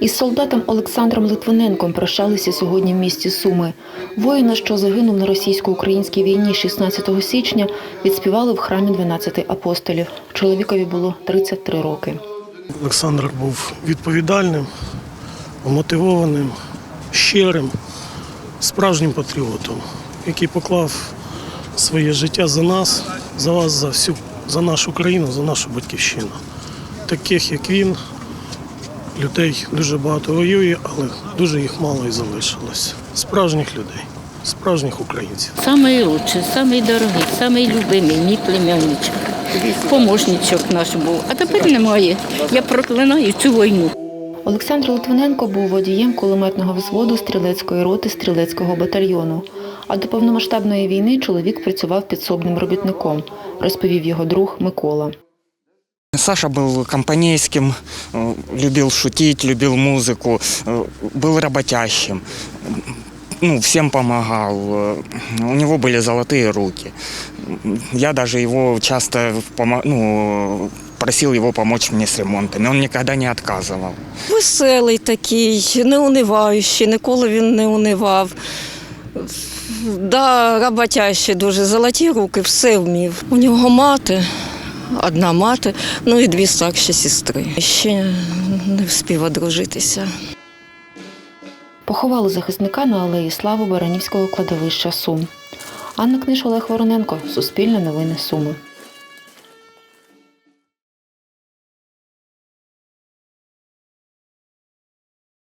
Із солдатом Олександром Литвиненком прощалися сьогодні в місті Суми. Воїна, що загинув на російсько-українській війні 16 січня, відспівали в храмі 12 апостолів. Чоловікові було 33 роки. Олександр був відповідальним, мотивованим, щирим, справжнім патріотом, який поклав своє життя за нас, за вас, за всю, за нашу країну, за нашу батьківщину. Таких, як він, людей дуже багато воює, але дуже їх мало і залишилось. Справжніх людей, справжніх українців. Самий лучший, самий дорогий, самий любимий, мій племянничок. Помощничок наш був. А тепер немає. Я проклинаю цю війну. Олександр Литвиненко був водієм кулеметного взводу стрілецької роти стрілецького батальйону. А до повномасштабної війни чоловік працював підсобним робітником, розповів його друг Микола. Саша был компанейским, э, любил шутить, любил музыку, э, был работящим, ну, всем помогал. э, У него были золотые руки. Я даже его часто помо- ну, просил его помочь мне с ремонтами. Он никогда не отказывал. Веселий такий, неуниваючий, ніколи він не унивав. Да, роботящий дуже, золоті руки, все вмів. У нього мати, одна мати, ну і дві старші сестри. Ще не встиг одружитися. Поховали захисника на алеї Слави Баранівського кладовища Сум. Анна Книш, Олег Вороненко. Суспільне новини Суми.